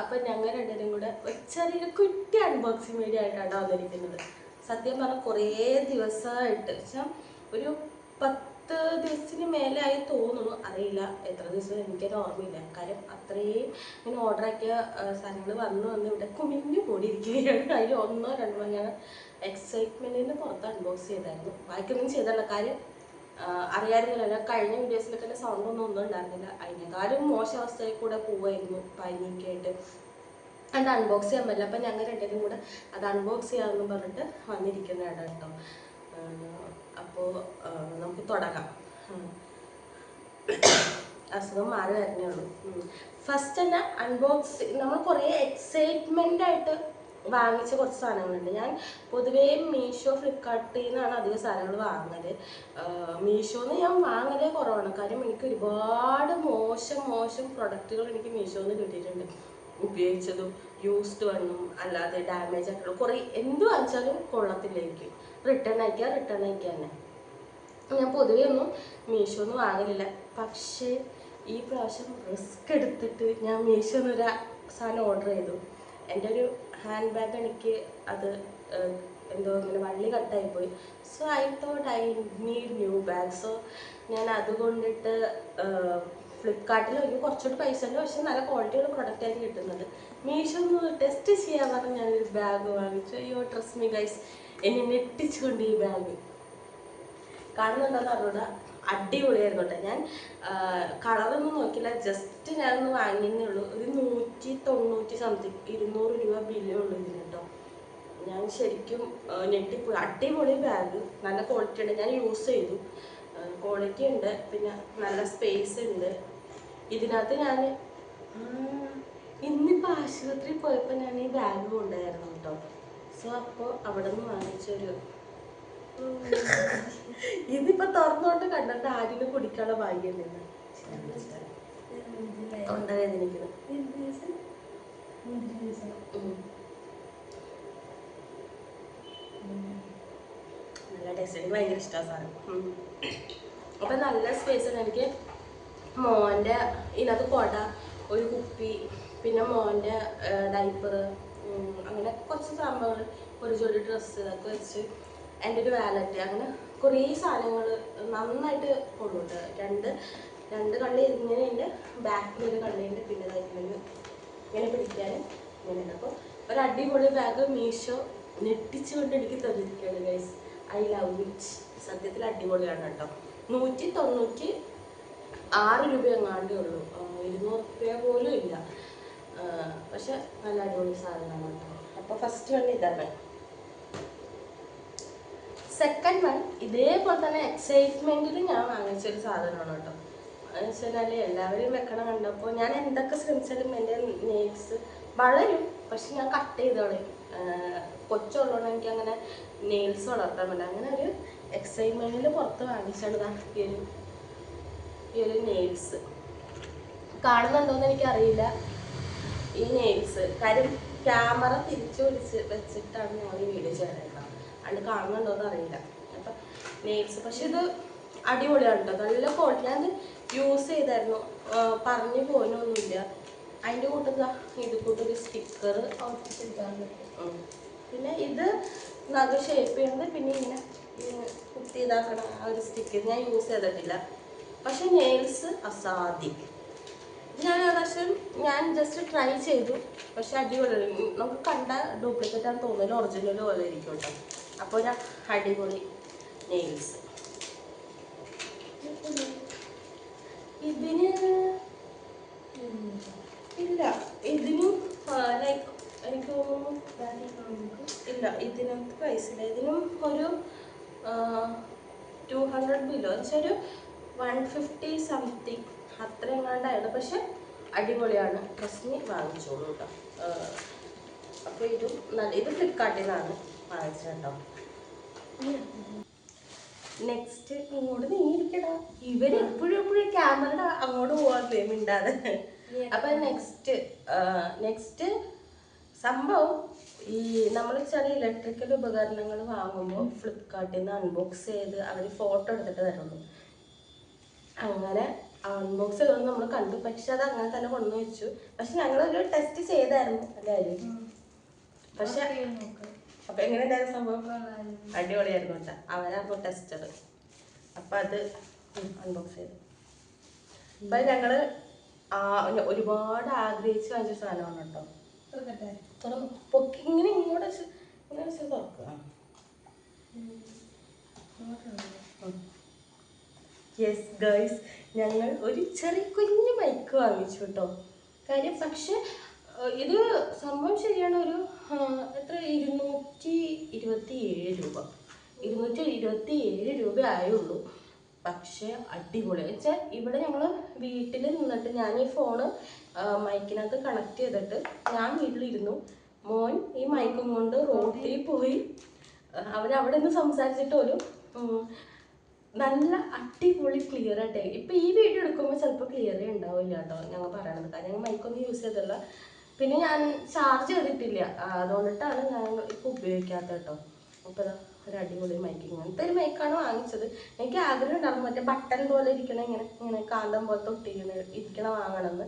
അപ്പം ഞങ്ങൾ രണ്ടുപേരും കൂടെ ചെറിയൊരു കുറ്റി അൺബോക്സിങ് വീഡിയോ ആയിട്ടാണ് വന്നിരിക്കുന്നത്. സത്യം പറഞ്ഞാൽ കുറേ ദിവസമായിട്ട്. വെച്ചാൽ ഒരു പത്ത് ദിവസത്തിന് മേലെ ആയി തോന്നുന്നു. അറിയില്ല എത്ര ദിവസം എനിക്കത് ഓർമ്മയില്ല. കാര്യം അത്രയും ഇങ്ങനെ ഓർഡർ ആക്കിയ സാധനങ്ങൾ വന്നു വന്ന് ഇവിടെ കുമിഞ്ഞു കൂടിയിരിക്കുകയാണ് അതിൽ ഒന്നോ രണ്ടോ ഞാൻ എക്സൈറ്റ്മെന്റിന്റെ പുറത്ത് അൺബോക്സ് ചെയ്തായിരുന്നു. ബാക്കിയൊന്നും ചെയ്തല്ല. കാര്യം ആഹ് അറിയാമായിരുന്നില്ല കഴിഞ്ഞ വീഡിയോസിലൊക്കെ എന്റെ സൗണ്ട് ഒന്നും ഒന്നും ഉണ്ടായിരുന്നില്ല. അതിനേക്കാളും മോശം അവസ്ഥയിൽ കൂടെ പോവായിരുന്നു പനിയൊക്കെ ആയിട്ട് അത് അൺബോക്സ് ചെയ്യാൻ പറ്റില്ല. അപ്പം ഞങ്ങൾ രണ്ടേരും കൂടെ അത് അൺബോക്സ് ചെയ്യാമെന്ന് പറഞ്ഞിട്ട് വന്നിരിക്കുന്നതാണ് കേട്ടോ. അപ്പോൾ നമുക്ക് തുടങ്ങാം. അസുഖം മാറി വരുന്നേ ഉള്ളൂ. ഫസ്റ്റ് തന്നെ അൺബോക്സ് നമ്മൾ കുറേ എക്സൈറ്റ്മെന്റ് ആയിട്ട് വാങ്ങിച്ച കുറച്ച് സാധനങ്ങളുണ്ട്. ഞാൻ പൊതുവേ മീഷോ ഫ്ലിപ്കാർട്ടിൽ നിന്നാണ് അധികം സാധനങ്ങൾ വാങ്ങൽ. മീഷോന്ന് ഞാൻ വാങ്ങലേ കുറവാണ്. കാര്യം എനിക്ക് ഒരുപാട് മോശം മോശം പ്രൊഡക്റ്റുകൾ എനിക്ക് മീഷോന്ന് കിട്ടിയിട്ടുണ്ട്. ഉപയോഗിച്ചതും യൂസ്ഡ് വണ്ണും അല്ലാതെ ഡാമേജ് ആയിട്ടുള്ള കുറേ എന്ത് വാങ്ങിച്ചാലും കൊള്ളത്തില്ല എനിക്ക്. റിട്ടേൺ അയക്കുക റിട്ടേൺ അയക്കുക തന്നെ. ഞാൻ പൊതുവേ ഒന്നും മീഷോന്ന് വാങ്ങലില്ല. പക്ഷേ ഈ പ്രാവശ്യം റിസ്ക് എടുത്തിട്ട് ഞാൻ മീഷോന്ന് ഒരു സാധനം ഓർഡർ ചെയ്തു. എന്റെ ഒരു ഹാൻഡ് ബാഗ് എനിക്ക് അത് എന്തോ ഇങ്ങനെ വള്ളി കട്ടായി പോയി so I thought I need new bag so ഞാൻ അതുകൊണ്ടിട്ട് ഫ്ലിപ്കാർട്ടിൽ എനിക്ക് കുറച്ചുകൂടി പൈസ ഉണ്ട്. പക്ഷെ നല്ല ക്വാളിറ്റിയുള്ള പ്രൊഡക്റ്റ് ആയിരുന്നു കിട്ടുന്നത്. മീഷോ ഒന്ന് ടെസ്റ്റ് ചെയ്യാൻ പറഞ്ഞ് ഞാനൊരു ബാഗ് വാങ്ങിച്ചു. അയ്യോ ട്രസ്റ്റ് മീ ഗൈസ് എന്നെ ഞെട്ടിച്ചുകൊണ്ട് ഈ ബാഗ് കാണുന്നുണ്ടോന്ന് അറിഞ്ഞൂടാ? അടിപൊളിയായിരുന്നു കേട്ടോ ഞാൻ കളറൊന്നും നോക്കില്ല ജസ്റ്റ് ഞാനൊന്ന് വാങ്ങിയെന്നേ ഉള്ളൂ. ഒരു നൂറ്റി തൊണ്ണൂറ്റി സംതിങ് ഇരുന്നൂറ് രൂപ ബില്ലേ ഉള്ളൂ ഇതിന് കേട്ടോ. ഞാൻ ശരിക്കും ഞെട്ടിപ്പോയി. അടിപൊളി ബാഗ് നല്ല ക്വാളിറ്റി ഉണ്ട്. ഞാൻ യൂസ് ചെയ്തു. ക്വാളിറ്റി ഉണ്ട്. പിന്നെ നല്ല സ്പേസ് ഉണ്ട്. ഇതിനകത്ത് ഞാൻ ഇന്നിപ്പോൾ ആശുപത്രിയിൽ പോയപ്പോൾ ഞാൻ ഈ ബാഗ് കൊണ്ടായിരുന്നു കേട്ടോ. സോ അപ്പോൾ അവിടെ നിന്ന് വാങ്ങിച്ചൊരു ഇതിപ്പോ തുറന്നോണ്ട് കണ്ടിട്ട് ആരിലും കുടിക്കാനുള്ള ഭാഗ്യം തൊണ്ട നല്ല. അപ്പൊ നല്ല സ്പേസ് ആണ്. എനിക്ക് മോന്റെ ഇതിനകത്ത് കൊട ഒരു കുപ്പി പിന്നെ മോന്റെ ഡൈപ്പർ അങ്ങനെ കുറച്ച് സംഭവങ്ങൾ ഒരു ജോലി ഡ്രസ്സ് ഇതൊക്കെ വെച്ച് എന്റെ ഒരു വാലറ്റ് അങ്ങനെ കുറേ സാധനങ്ങൾ നന്നായിട്ട് കൊള്ളുണ്ട് രണ്ട് രണ്ട് കള്ളി ഇങ്ങനെയുണ്ട്. ബാക്കിൽ ഒരു കള്ളിയുണ്ട്. പിന്നെ ഇങ്ങനെ ഇങ്ങനെ പിടിക്കാനും ഇങ്ങനെ അപ്പോൾ ഒരു അടിപൊളി ബാഗ് മീഷോ ഞെട്ടിച്ചുകൊണ്ട് എനിക്ക് തന്നിരിക്കുകയാണ് ഗൈസ് ഐ ലവ് ഇറ്റ് സത്യത്തിൽ അടിപൊളിയാണ് കേട്ടോ. നൂറ്റി തൊണ്ണൂറ്റി ആറ് രൂപ എങ്ങാണ്ടേ ഉള്ളൂ. ഇരുന്നൂറ് രൂപ പോലും ഇല്ല. പക്ഷെ നല്ല അടിപൊളി സാധനമാണ് കേട്ടോ. അപ്പോൾ ഫസ്റ്റ് വേണ്ടി ഇതാണ്. സെക്കൻഡ് വൺ ഇതേപോലെ തന്നെ എക്സൈറ്റ്മെന്റിൽ ഞാൻ വാങ്ങിച്ചൊരു സാധനമാണ് കേട്ടോ. എന്ന് വെച്ചാൽ എല്ലാവരും വെക്കണം കണ്ടപ്പോൾ ഞാൻ എന്തൊക്കെ ശ്രമിച്ചാലും എന്റെ നെയിൽസ് വളരും പക്ഷെ ഞാൻ കട്ട് ചെയ്ത് കൊച്ചുള്ളതുകൊണ്ട് എനിക്ക് അങ്ങനെ നെയിൽസ് വളർത്താൻ പറ്റില്ല. അങ്ങനെ ഒരു എക്സൈറ്റ്മെന്റിൽ പുറത്ത് വാങ്ങിച്ചാണ് ഈ ഒരു ഈ ഒരു നെയിൽസ് കാണുന്നുണ്ടോയെന്ന് എനിക്കറിയില്ല. ഈ നെയിൽസ് കാര്യം ക്യാമറ തിരിച്ചു പിടിച്ച് വെച്ചിട്ടാണ് ഞാൻ ഈ വീഡിയോ ചെയ്യുന്നത്. അത് കാണുന്നുണ്ടോയെന്ന് അറിയില്ല. അപ്പം നെയിൽസ് പക്ഷെ ഇത് അടിപൊളിയാണ് കേട്ടോ നല്ല ക്വാളിറ്റി ഞാൻ യൂസ് ചെയ്തായിരുന്നു. പറഞ്ഞു പോകാനൊന്നുമില്ല അതിന്റെ കൂട്ടത്തിൽ ഇത് കൂട്ടൊരു സ്റ്റിക്കർ പിന്നെ ഇത് നല്ല ഷേപ്പ് ചെയ്യുന്നത് പിന്നെ ഇങ്ങനെ കുത്തി ഇതാക്കണ ആ ഒരു സ്റ്റിക്കർ ഞാൻ യൂസ് ചെയ്തിട്ടില്ല. പക്ഷെ നെയിൽസ് അസാധ്യം. ഞാൻ ഏകദേശം ഞാൻ ജസ്റ്റ് ട്രൈ ചെയ്തു. പക്ഷെ അടിപൊളി നമുക്ക് കണ്ട ഡ്യൂപ്ലിക്കേറ്റ് ആണെന്ന് തോന്നുന്നത് ഒറിജിനൽ പോലെ ഇരിക്കും കേട്ടോ അപ്പോൾ ഞാൻ അടിപൊളി നെയിൽസ് ഇതിന് ഇല്ല ഇതിനും ലൈക്ക് എനിക്ക് തോന്നുന്നു ഇല്ല ഇതിനകത്ത് ഇല്ല. ഇതിനും ഒരു ടു ഹൺഡ്രഡ് ബിലോ വെച്ചാൽ ഒരു വൺ ഫിഫ്റ്റി സംതിങ് അത്ര എങ്ങാണ്ടായിരുന്നു പക്ഷെ അടിപൊളിയാണ്. ഡ്രസ്സിന് വാങ്ങിച്ചോളൂ കേട്ടോ അപ്പോൾ ഇതും നല്ല ഇത് ഫ്ലിപ്കാർട്ടിൽ നിന്നാണ് വാങ്ങിച്ചത് കേട്ടോ നെക്സ്റ്റ് ഇങ്ങോട്ട് നീങ്ങിരിക്കടാ ഇവർ എപ്പോഴും എപ്പോഴും ക്യാമറയുടെ അങ്ങോട്ട് പോകാറില്ലേ മിണ്ടാതെ അപ്പൊ നെക്സ്റ്റ് നെക്സ്റ്റ് സംഭവം ഈ നമ്മൾ ചില ഇലക്ട്രിക്കൽ ഉപകരണങ്ങൾ വാങ്ങുമ്പോൾ ഫ്ലിപ്കാർട്ടിൽ നിന്ന് അൺബോക്സ് ചെയ്ത് അവർ ഫോട്ടോ എടുത്തിട്ട് തരുള്ളൂ. അങ്ങനെ അൺബോക്സ് ചെയ്തൊന്നും നമ്മൾ കണ്ടു. പക്ഷെ അത് അങ്ങനെ തന്നെ കൊണ്ടു വെച്ചു പക്ഷെ ഞങ്ങളൊരു ടെസ്റ്റ് ചെയ്തായിരുന്നു. എല്ലാവരും പക്ഷെ അപ്പൊ എങ്ങനെയുണ്ടായിരുന്നു സംഭവം? അടിപൊളിയായിരുന്നു കേട്ടോ. അവരായിരുന്നു ടെസ്റ്റർ അപ്പൊ അത് അൺബോക്സ് ചെയ്തു. അപ്പൊ ഞങ്ങൾ ഒരുപാട് ആഗ്രഹിച്ച് വാങ്ങിച്ച സാധനമാണ് കേട്ടോ. തുറന്നു പൊക്കി ഇങ്ങനെ ഇങ്ങോട്ട് ഇങ്ങനെ വെച്ച് തുറക്കുക. യെസ് ഗേൾസ് ഞങ്ങൾ ഒരു ചെറിയ കുഞ്ഞു മൈക്ക് വാങ്ങിച്ചു കേട്ടോ. കാര്യം പക്ഷെ ഇത് സംഭവം ശരിയാണ് ഒരു എത്ര? ഇരുന്നൂറ്റി ഇരുപത്തി ഏഴ് രൂപ. ഇരുന്നൂറ്റി ഇരുപത്തി ഏഴ് രൂപ ആയുള്ളൂ പക്ഷെ അടിപൊളി. വെച്ചാൽ ഇവിടെ ഞങ്ങൾ വീട്ടിൽ നിന്നിട്ട് ഞാൻ ഈ ഫോണ് മൈക്കിനകത്ത് കണക്ട് ചെയ്തിട്ട് ഞാൻ വീട്ടിലിരുന്നു. മോൻ ഈ മൈക്കും കൊണ്ട് റോഡിൽ പോയി. അവരവിടെ നിന്ന് സംസാരിച്ചിട്ട് ഒരു നല്ല അടിപൊളി ക്ലിയർ ആയിട്ട്. ഇപ്പൊ ഈ വീഡിയോ എടുക്കുമ്പോൾ ചിലപ്പോൾ ക്ലിയറേ ഉണ്ടാവില്ല കേട്ടോ. ഞങ്ങൾ പറയണത്. കാരണം മൈക്കൊന്നും യൂസ് ചെയ്തില്ല പിന്നെ ഞാൻ ചാർജ് ചെയ്തിട്ടില്ല. അതുകൊണ്ടിട്ടാണ് ഞാൻ ഇപ്പൊ ഉപയോഗിക്കാത്തത് കേട്ടോ അപ്പം ഒരു അടിപൊളി മൈക്ക് ഇങ്ങനത്തെ ഒരു മൈക്കാണ് വാങ്ങിച്ചത്. എനിക്ക് ആഗ്രഹം ഉണ്ടായിരുന്നു മറ്റേ ബട്ടൺ പോലെ ഇരിക്കണ ഇങ്ങനെ ഇങ്ങനെ കാന്തം പോലെ തൊട്ടിരിക്കണ ഇരിക്കണ വാങ്ങണമെന്ന്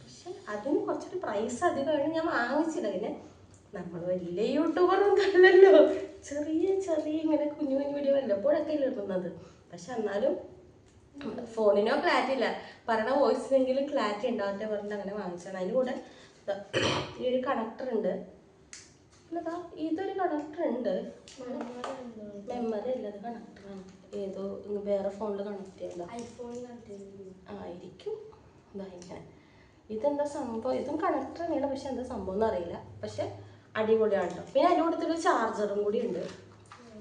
പക്ഷെ അതിന് കുറച്ചൊരു പ്രൈസ് അധികമാണ് ഞാൻ വാങ്ങിച്ചില്ല. പിന്നെ നമ്മൾ വലിയ യൂട്യൂബർ ഒന്നും അല്ലല്ലോ. ചെറിയ ചെറിയ ഇങ്ങനെ കുഞ്ഞു കുഞ്ഞു വീഡിയോ വല്ലപ്പോഴൊക്കെ ഇടുന്നത്. പക്ഷെ എന്നാലും ഫോണിനോ ക്ലാരിറ്റി ഇല്ല. പറയണ വോയിസിനെങ്കിലും ക്ലാരിറ്റി ഉണ്ടാവട്ടെ പറഞ്ഞിട്ട് അങ്ങനെ വാങ്ങിച്ചാണ് അതിന്റെ കൂടെ ഈ ഒരു കണക്ടർ ഉണ്ട്. പിന്നെ ദാ ഇതൊരു കണക്ടർ ഉണ്ട്. മെമ്മറി കണക്ടർ കണക്ടറാണ് ഏതോ വേറെ ഫോണിൽ കണക്ട് ചെയ്യണ്ട ആയിരിക്കും. ഇതാ ഇങ്ങനെ ഇതെന്താ സംഭവം? ഇതും കണക്ടർ തന്നെയാണ്. പക്ഷെ എന്താ സംഭവം എന്ന് അറിയില്ല. പക്ഷെ അടിപൊളിയാണ് കേട്ടോ പിന്നെ അതിന്റെ കൂട്ടത്തിൽ ചാർജറും കൂടി ഉണ്ട്.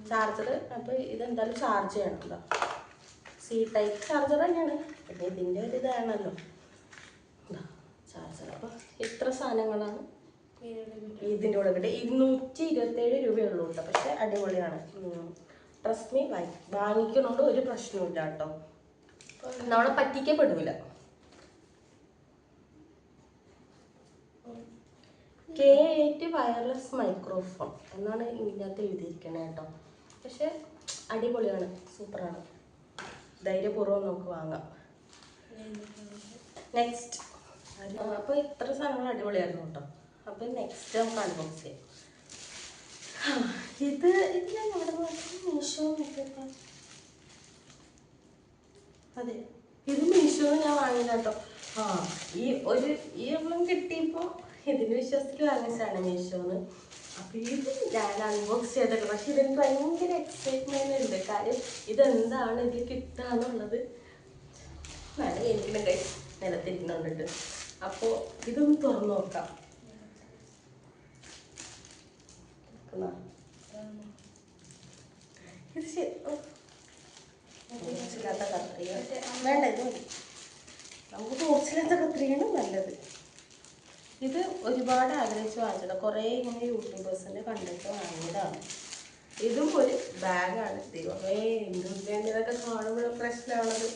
ചാർജർ അപ്പോൾ ഇതെന്തായാലും ചാർജ് ചെയ്യണം എന്താ സി ടൈപ്പ് ചാർജർ തന്നെയാണ്. പിന്നെ ഇതിന്റെ ഒരു ഇതാണല്ലോ. അപ്പോൾ ഇത്ര സാധനങ്ങളാണ്? ഇതിന്റെ കൂടെ കിട്ടുക ഇരുന്നൂറ്റി ഇരുപത്തേഴ് രൂപയുള്ളൂ കേട്ടോ പക്ഷെ അടിപൊളിയാണ്. ട്രസ്റ്റ് മീ വാങ്ങി വാങ്ങിക്കണോണ്ട് ഒരു പ്രശ്നമില്ല കേട്ടോ. നമ്മളെ പറ്റിക്കപ്പെടില്ല കെ എയ്റ്റ് വയർലെസ് മൈക്രോഫോൺ എന്നാണ് ഇതിനകത്ത് എഴുതിയിരിക്കുന്നത് കേട്ടോ. പക്ഷെ അടിപൊളിയാണ്. സൂപ്പറാണ്. ധൈര്യപൂർവം നമുക്ക് വാങ്ങാം. നെക്സ്റ്റ് അപ്പോൾ ഇത്ര സാധനങ്ങൾ അടിപൊളിയായിരുന്നു കേട്ടോ. അപ്പോൾ നെക്സ്റ്റ് നമുക്ക് അൺബോക്സ് ചെയ്യാം. ഇത് ഇത് ഞാൻ എവിടെ മീഷോ അതെ ഇത് മീഷോ ഞാൻ വാങ്ങില്ല കേട്ടോ. ആ ഈ ഒരു ഈ ഒന്നും കിട്ടിയപ്പോൾ ഇതിന് വിശ്വസിച്ച് വാങ്ങിച്ചാണ് മീഷോന്ന്. അപ്പോൾ ഇത് ഞാൻ അൺബോക്സ് ചെയ്തിട്ടുണ്ട് പക്ഷെ ഇതിന് ഭയങ്കര എക്സൈറ്റ്മെന്റ് ഉണ്ട്. കാര്യം ഇതെന്താണ് ഇതിൽ കിട്ടാന്നുള്ളത്. നല്ല എനിക്കിനും കൈ നിലത്തിരിക്കുന്നുണ്ട് അപ്പോൾ ഇതൊന്ന് തുറന്നു നോക്കാം. ഇത്. മൂർച്ചില്ലാത്ത കത്രിക. വേണ്ട ഇത് നമുക്ക് മൂർച്ചില്ലാത്ത കത്രികയാണ് നല്ലത്. ഇത് ഒരുപാട് ആഗ്രഹിച്ച് വാങ്ങിച്ചത്. കുറേ ഇങ്ങനെ യൂട്യൂബേഴ്സിന്റെ കണ്ടിട്ട് വാങ്ങിയതാണ്. ഇതും ഒരു ബാഗാണ് ദൈവമേ എന്തൊക്കെ ഇതൊക്കെ കാണുമ്പോഴും പ്രശ്നമാണത്.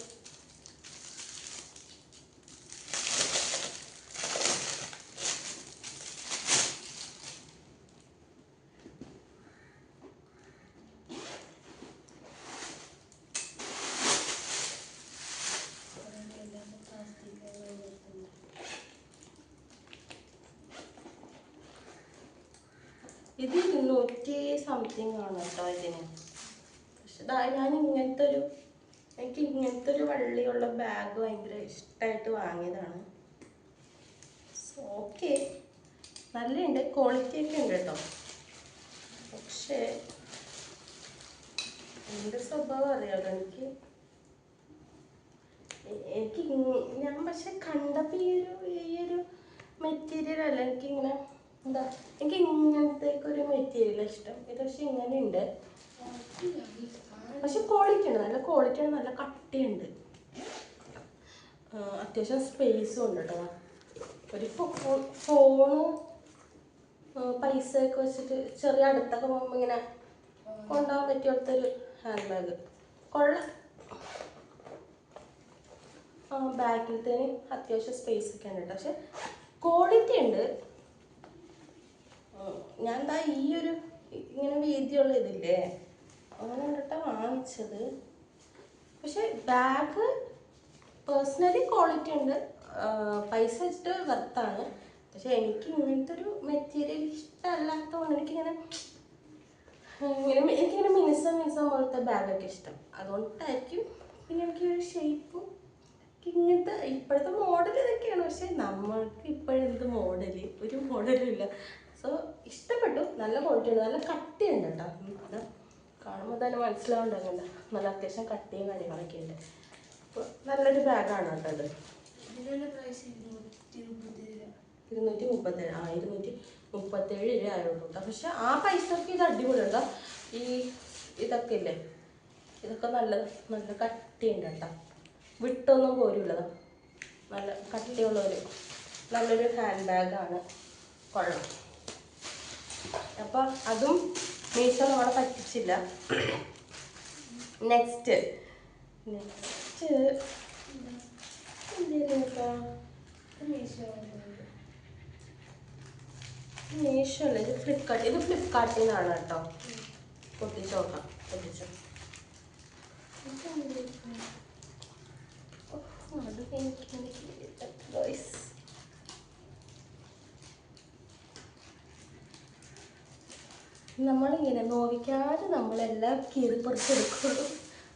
ഇത് ഇരുന്നൂറ്റി സംതിങ് ആണ് കേട്ടോ ഇതിന്. പക്ഷെ ഞാൻ ഇങ്ങനത്തെ ഒരു എനിക്ക് ഇങ്ങനത്തെ ഒരു വള്ളിയുള്ള ബാഗ് ഭയങ്കര ഇഷ്ടമായിട്ട് വാങ്ങിയതാണ്. ഓക്കെ നല്ലുണ്ട് ക്വാളിറ്റി ഒക്കെ ഉണ്ട് കേട്ടോ പക്ഷേ എന്റെ സ്വഭാവം അറിയാതെ എനിക്ക് എനിക്ക് ഞാൻ പക്ഷെ കണ്ടപ്പോൾ ഈ ഒരു ഈ ഒരു മെറ്റീരിയൽ അല്ല എനിക്ക് ഇങ്ങനെ എന്താ? എനിക്ക് ഇങ്ങനത്തെ ഒരു മെറ്റീരിയൽ ഇഷ്ടം. ഇത് പക്ഷെ ഇങ്ങനെ ഉണ്ട് പക്ഷെ ക്വാളിറ്റി ഉണ്ട്. നല്ല ക്വാളിറ്റി ആണ്. നല്ല കട്ടിയുണ്ട്. അത്യാവശ്യം സ്പേസും ഉണ്ട് കേട്ടോ ഒരു ഫോണും പൈസ ഒക്കെ വെച്ചിട്ട് ചെറിയ അടുത്തൊക്കെ പോകുമ്പോൾ ഇങ്ങനെ കൊണ്ടുപോകാൻ പറ്റിയ ഒരു ഹാൻഡ് ബാഗ് കൊള്ളാം ബാഗിൽ തന്നെ അത്യാവശ്യം സ്പേസ് ഒക്കെ ഉണ്ട് കേട്ടോ പക്ഷെ ക്വാളിറ്റി ഉണ്ട്. ഞാൻ ദാ ഈ ഒരു ഇങ്ങനെ വീതിയുള്ള ഇതില്ലേ? അങ്ങനെ കണ്ടിട്ടാ വാങ്ങിച്ചത്. പക്ഷെ ബാഗ് പേഴ്സണലി ക്വാളിറ്റി ഉണ്ട്. പൈസ വെച്ചിട്ട് വർത്താണ് പക്ഷെ എനിക്ക് ഇങ്ങനത്തെ ഒരു മെറ്റീരിയൽ ഇഷ്ടമല്ലാത്തതുകൊണ്ട് എനിക്കിങ്ങനെ ഇങ്ങനെ എനിക്കിങ്ങനെ മിനുസം മിനുസം പോലത്തെ ബാഗൊക്കെ ഇഷ്ടം. അതുകൊണ്ടായിരിക്കും പിന്നെ എനിക്ക് ഒരു ഷേപ്പും ഇങ്ങനത്തെ ഇപ്പോഴത്തെ മോഡൽ ഇതൊക്കെയാണ്. പക്ഷെ നമ്മൾക്ക് ഇപ്പോഴെന്ത് മോഡൽ ഒരു മോഡലും ഇല്ല. സോ ഇഷ്ടപ്പെട്ടു. നല്ല ക്വാളിറ്റി ഉണ്ട്. നല്ല കട്ടിയുണ്ട് കേട്ടോ അത് കാണുമ്പോൾ തന്നെ മനസ്സിലാവുന്നുണ്ട് നല്ല അത്യാവശ്യം കട്ടിയും കാര്യങ്ങളൊക്കെ ഉണ്ട്. അപ്പോൾ നല്ലൊരു ബാഗാണ് കേട്ടോ അത് ഇരുന്നൂറ്റി മുപ്പത്തേഴ് ആ ഇരുന്നൂറ്റി മുപ്പത്തേഴ് രൂപ ആയുള്ളൂ കേട്ടോ പക്ഷെ ആ പൈസക്ക് ഇത് അടിപൊളിയുണ്ടോ ഈ ഇതൊക്കെ ഇല്ലേ? ഇതൊക്കെ നല്ല നല്ല കട്ടിയുണ്ട് കേട്ടോ വിട്ടൊന്നും പോരുള്ളതാ നല്ല കട്ടിയുള്ള ഒരു നല്ലൊരു ഹാൻഡ് ബാഗാണ് കൊള്ളാം. അപ്പോൾ അതും മീഷോ നമ്മളെ പറ്റിച്ചില്ല. നെക്സ്റ്റ് നെക്സ്റ്റ് മീഷോ അല്ല ഇത് ഫ്ലിപ്കാർട്ട് ഇത് ഫ്ലിപ്കാർട്ടിൽ നിന്നാണ് കേട്ടോ. പൊട്ടിച്ച് നോക്കാം പൊട്ടിച്ചു. നമ്മളിങ്ങനെ നോവിക്കാതെ നമ്മളെല്ലാം കീറി കീറിപ്പറിച്ചെടുക്കുള്ളൂ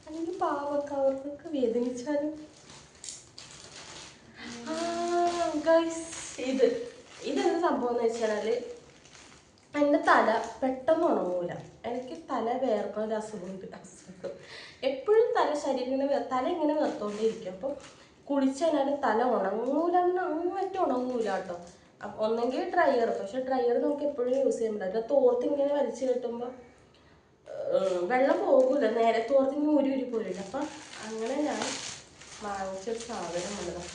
അല്ലെങ്കിൽ പാവൊക്കെ അവർക്കൊക്കെ വേദനിച്ചാലും. ഗൈസ് ഇത് ഇതെന്ത് സംഭവം എന്ന് വെച്ചാൽ എന്റെ തല പെട്ടെന്ന് ഉണങ്ങൂല. എനിക്ക് തല വേർക്കുന്ന ഒരു അസുഖമുണ്ട്. അസുഖം. എപ്പോഴും തല ശരീരം ഇങ്ങനെ തല ഇങ്ങനെ വേർത്തോണ്ടേയിരിക്കും അപ്പം കുളിച്ചതിനാൽ തല ഉണങ്ങൂല. അങ്ങനെ ഉണങ്ങൂല കേട്ടോ. ഒന്നെങ്കിൽ ഡ്രയർ പക്ഷെ ഡ്രയർ നമുക്ക് എപ്പോഴും യൂസ് ചെയ്യാൻ പറ്റില്ല. തോർത്ത് ഇങ്ങനെ വലിച്ചു കെട്ടുമ്പോൾ വെള്ളം പോകൂല. നേരെ തോർത്ത് ഇങ്ങനെ ഊരി ഊരി പോരില്ല അപ്പം അങ്ങനെ ഞാൻ വാങ്ങിച്ചൊരു സാധനം ഉള്ളതാണ്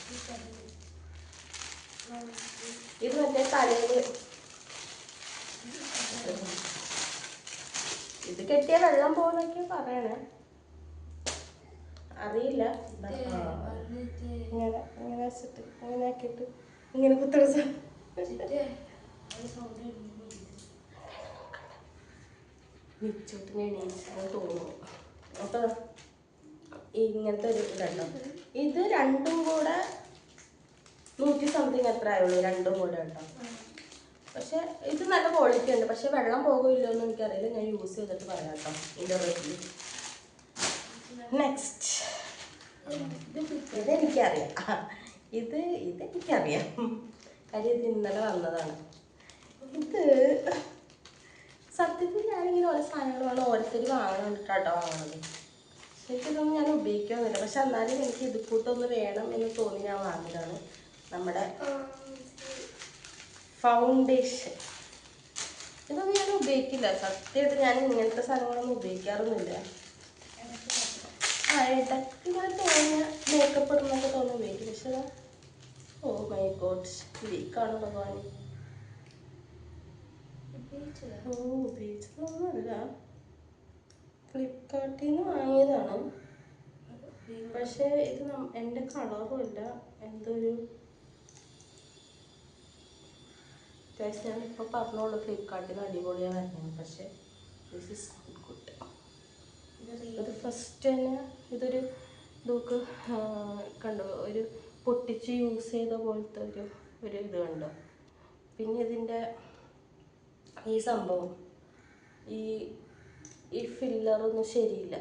ഇത് മറ്റേ തലയിൽ ഇത് കെട്ടിയ വെള്ളം പോകുന്നൊക്കെ പറയണേ. അറിയില്ല. ഇങ്ങനെ ഇങ്ങനെ വെച്ചിട്ട് ഇങ്ങനെ ആക്കിയിട്ട് ഇങ്ങനെ കുത്തണ സാധനം. നിച്ചോട്ടിന് എണീച്ചെന്ന് തോന്നുന്നു അപ്പൊ ഇങ്ങനത്തെ ഒരു ഇതുണ്ടോ ഇത് രണ്ടും കൂടെ നൂറ്റി സംതിങ് എത്ര ആയുള്ളൂ രണ്ടും കൂടെ കേട്ടോ പക്ഷെ ഇത് നല്ല ക്വാളിറ്റി ഉണ്ട്. പക്ഷെ വെള്ളം പോകില്ലോ എന്ന് എനിക്കറിയില്ല. ഞാൻ യൂസ് ചെയ്തിട്ട് പറയാം കേട്ടോ ഇതിന്റെ റിവ്യൂ നെക്സ്റ്റ് ഇത് എനിക്കറിയാം. ഇത് ഇതെനിക്കറിയാം കാര്യം ഇത് ഇന്നലെ വന്നതാണ്. ഇത് സത്യത്തിൽ ഞാനിങ്ങനെ ഓരോ സാധനങ്ങളാണ് ഓരോരുത്തർ വാങ്ങാൻ കേട്ടോ വാങ്ങുന്നത് ശരിക്കും ഞാൻ ഉപയോഗിക്കുന്നില്ല പക്ഷെ എന്നാലും എനിക്ക് ഇത് കൂട്ടൊന്ന് വേണം എന്ന് തോന്നി ഞാൻ വാങ്ങിയതാണ്. നമ്മുടെ ഫൗണ്ടേഷൻ ഇതൊന്നും ഞാൻ ഉപയോഗിക്കില്ല. സത്യമായിട്ട് ഞാൻ ഇങ്ങനത്തെ സാധനങ്ങളൊന്നും ഉപയോഗിക്കാറൊന്നുമില്ല. ആ ഇടയ്ക്ക് ഇങ്ങനെ തോന്നിയ മേക്കപ്പ് ഇടുന്നൊക്കെ തോന്നി ഉപയോഗിക്കും. പക്ഷെ ഓ മൈ ഗോഡ് ലീക്കാണ് ഭഗവാൻ ഓ ഉപയോഗിച്ചതൊന്നുമല്ല ഫ്ലിപ്കാർട്ടിൽ നിന്ന് വാങ്ങിയതാണ്. പക്ഷേ ഇത് എന്റെ കളറും ഇല്ല. എന്തൊരു അത്യാവശ്യം ഞാൻ ഇപ്പോൾ പറഞ്ഞോളൂ ഫ്ലിപ്കാർട്ടിൽ നിന്ന് അടിപൊളിയാണ് വരുന്നത് പക്ഷേ ദിസ് ഇസ് നോട്ട് ഗുഡ് ഇത് ഫസ്റ്റ് തന്നെ ഇതൊരു ഇതൊക്കെ കണ്ടു? ഒരു പൊട്ടിച്ച് യൂസ് ചെയ്ത പോലത്തെ ഒരു ഒരു ഇത് കണ്ടു. പിന്നെ ഇതിന്റെ ഈ സംഭവം. ഈ ഈ ഫില്ലറൊന്നും ശരിയില്ല.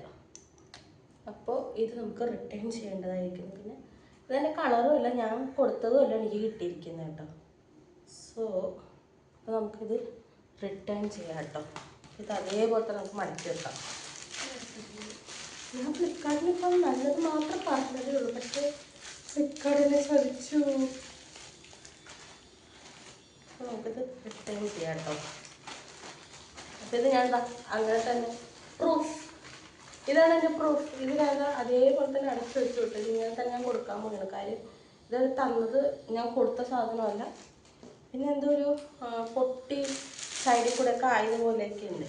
അപ്പോൾ ഇത് നമുക്ക് റിട്ടേൺ ചെയ്യേണ്ടതായിരിക്കും പിന്നെ ഇതിന്റെ കളറും അല്ല ഞാൻ കൊടുത്തതും അല്ല എനിക്ക് കിട്ടിയിരിക്കുന്നത് കേട്ടോ. സോ അപ്പോൾ നമുക്കിത് റിട്ടേൺ ചെയ്യാം കേട്ടോ. ഇത് അതേപോലത്തെ നമുക്ക് മടക്കി വെക്കാം. ഞാൻ ഫ്ലിപ്കാർട്ടിൽ ഇപ്പം നല്ലത് മാത്രം പറഞ്ഞതേ ഉള്ളൂ. പക്ഷേ ഫ്ലിപ്കാർട്ടിനെ അപ്പോൾ നമുക്കിത് റിട്ടേൺ ചെയ്യാം കേട്ടോ അപ്പോൾ ഇത് ഞാൻ അങ്ങനെ തന്നെ പ്രൂഫ് ഇതാണ് എന്റെ പ്രൂഫ് ഇത് ഞാൻ അതേപോലെ തന്നെ അടച്ചു വെച്ചു വിട്ടു ഇങ്ങനെ തന്നെ ഞാൻ കൊടുക്കാൻ പോകുന്നു കാര്യം ഇത് തന്നത് ഞാൻ കൊടുത്ത സാധനമല്ല. പിന്നെ എന്തോ ഒരു പൊട്ടി സൈഡിൽ കൂടെ ഒക്കെ ആയതുപോലെയൊക്കെ ഉണ്ട്.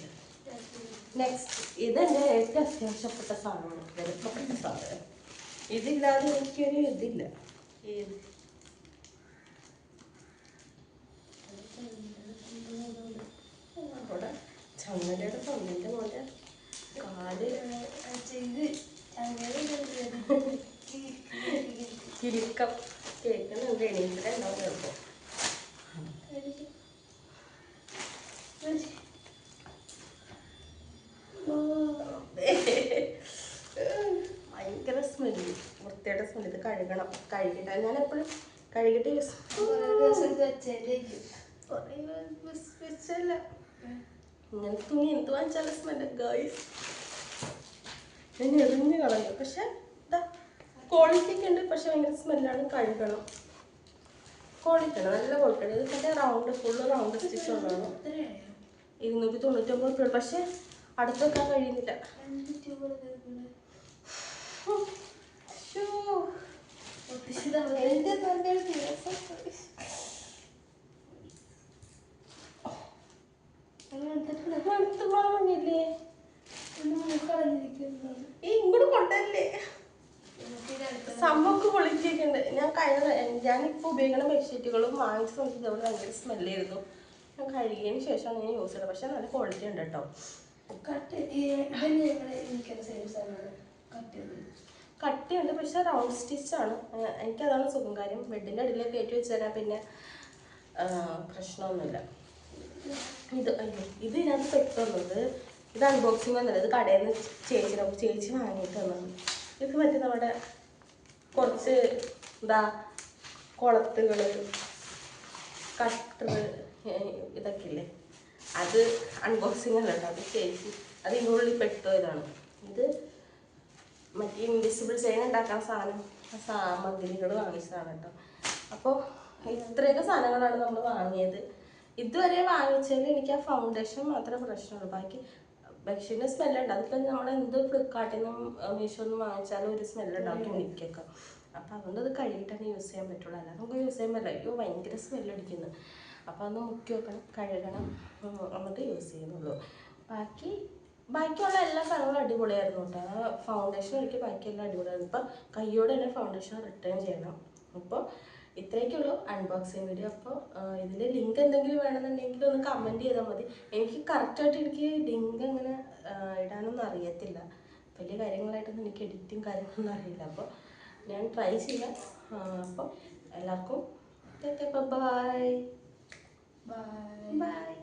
നെക്സ്റ്റ് ഇതെന്റെ ഏറ്റവും അത്യാവശ്യപ്പെട്ട സാധനമാണ്. വിലപ്പെട്ട സാധനം. ഇതില്ലാതെ എനിക്കൊരു ഇതില്ല ഏത് അവിടെ ചങ്ങലയുടെ പങ്കിന്റെ പോലെ കാൽ ഇത് ചങ്ങല കിലുക്കം കേൾക്കുന്നുണ്ട് എണീറ്റിട്ട് ഉണ്ടാവും ചിലപ്പോൾ ഭയങ്കര സ്മെല്ല് വൃത്തിയായിട്ട് സ്മെല്ല് ഇത് കഴുകണം കഴുകിട്ട് ഞാൻ എപ്പോഴും കഴുകിട്ട് യൂസ് വെച്ചല്ല ഇങ്ങനെ തുണി എന്ത് വാങ്ങിച്ചാലും സ്മെൽ ഗൈസ് ഞാൻ എറിഞ്ഞ് കളഞ്ഞു പക്ഷെ ഇതാ ക്വാളിറ്റി ഒക്കെ ഉണ്ട്. പക്ഷെ ഭയങ്കര സ്മെല്ലാണ് കഴുകണം. ക്വാളിറ്റി ആണ്. നല്ല ക്വാളിറ്റി ഇത് തന്നെ റൗണ്ട് ഫുള്ള് റൗണ്ട് സ്റ്റിച്ച് ഉള്ളതാണ്. ഇരുന്നൂറ്റി തൊണ്ണൂറ്റൊമ്പത് രൂപ പക്ഷെ അടുത്ത് വെക്കാൻ കഴിയുന്നില്ല. എന്റെ തന്നെ ദിവസം. ഇങ്ങോട്ട് കൊണ്ടല്ലേ? സംഭവമൊക്കെ ഞാൻ കഴിഞ്ഞ ഞാനിപ്പോൾ ഉപയോഗിക്കുന്ന ബെഡ്ഷീറ്റുകളും വാങ്ങിച്ച സമയത്ത് ഇതവിടെ ഭയങ്കര സ്മെല്ലായിരുന്നു. ഞാൻ കഴുകിയതിന് ശേഷമാണ് ഞാൻ യൂസ് ചെയ്തത് പക്ഷെ നല്ല ക്വാളിറ്റി ഉണ്ട് കേട്ടോ. കട്ടിയുണ്ട്. പക്ഷെ റൗണ്ട് സ്റ്റിച്ചാണ് എനിക്കതാണ് സുഖം. കാര്യം ബെഡിന്റെ അടിയിലേക്ക് കയറ്റി വെച്ച് തരാം പിന്നെ പ്രശ്നമൊന്നുമില്ല. ഇത് അയ്യോ ഇത് ഇതിനകത്ത് പെട്ടുള്ളത് ഇത് അൺബോക്സിങ് വന്നത് ഇത് കടയിൽ നിന്ന് ചേച്ചിനെ ചേച്ചി വാങ്ങിയിട്ട് തന്നത് ഇത് മറ്റേ നമ്മുടെ കുറച്ച് എന്താ കുളത്തുകൾ കട്ടറ് ഇതൊക്കെ ഇല്ലേ അത് അൺബോക്സിങ് അല്ല കേട്ടോ. അത് ചേച്ചി അത് ഇതിനുള്ളിൽ ഇതാണ് ഇത് മറ്റേ ഇൻവിസിബിൾ ചെയിൻ ഉണ്ടാക്കാൻ സാധനം. സാമഗ്രികൾ വാങ്ങിച്ചതാണ് കേട്ടോ. അപ്പോൾ ഇത്രയൊക്കെ സാധനങ്ങളാണ് നമ്മൾ വാങ്ങിയത്. ഇതുവരെ വാങ്ങിച്ചതിൽ എനിക്ക് ആ ഫൗണ്ടേഷൻ മാത്രമേ പ്രശ്നമുള്ളൂ. ബാക്കി ബെഡ്ഷീറ്റിന് സ്മെല്ലുണ്ട് അതിപ്പോൾ നമ്മൾ എന്ത് ഫ്ലിപ്കാർട്ടിൽ നിന്നും മീഷോ നിന്നും വാങ്ങിച്ചാലും ഒരു സ്മെല്ലുണ്ടാവും തുണിക്കൊക്കെ. അപ്പോൾ അതുകൊണ്ട് അത് കഴുകിയിട്ടാണ് യൂസ് ചെയ്യാൻ പറ്റുള്ളൂ. അല്ലാതെ നമുക്ക് യൂസ് ചെയ്യാൻ പറ്റില്ല. അയ്യോ ഭയങ്കര സ്മെല്ലടിക്കുന്നു അപ്പോൾ അതൊന്ന് മുക്കി വെക്കണം കഴുകണം. എന്നിട്ട് യൂസ് ചെയ്യുന്നുള്ളൂ. ബാക്കി ബാക്കിയുള്ള എല്ലാ സാധനങ്ങളും അടിപൊളിയായിരുന്നു കേട്ടോ. ഫൗണ്ടേഷൻ ഒഴികെ ബാക്കിയെല്ലാം അടിപൊളിയായിരുന്നു. ഇപ്പം കയ്യോടെ തന്നെ ഫൗണ്ടേഷൻ റിട്ടേൺ ചെയ്യണം. അപ്പോൾ ഇത്രയൊക്കെയുള്ളൂ അൺബോക്സിങ് വീഡിയോ അപ്പോൾ ഇതിന്റെ ലിങ്ക് എന്തെങ്കിലും വേണമെന്നുണ്ടെങ്കിൽ ഒന്ന് കമന്റ് ചെയ്താൽ മതി. എനിക്ക് കറക്റ്റായിട്ട് എനിക്ക് ലിങ്ക് അങ്ങനെ ഇടാനൊന്നും അറിയത്തില്ല. വലിയ കാര്യങ്ങളായിട്ടൊന്നും എനിക്ക് എഡിറ്റിങ് കാര്യങ്ങളൊന്നും അറിയില്ല. അപ്പോൾ ഞാൻ ട്രൈ ചെയ്യാം. അപ്പോൾ എല്ലാവർക്കും ബൈ ബൈ ബൈ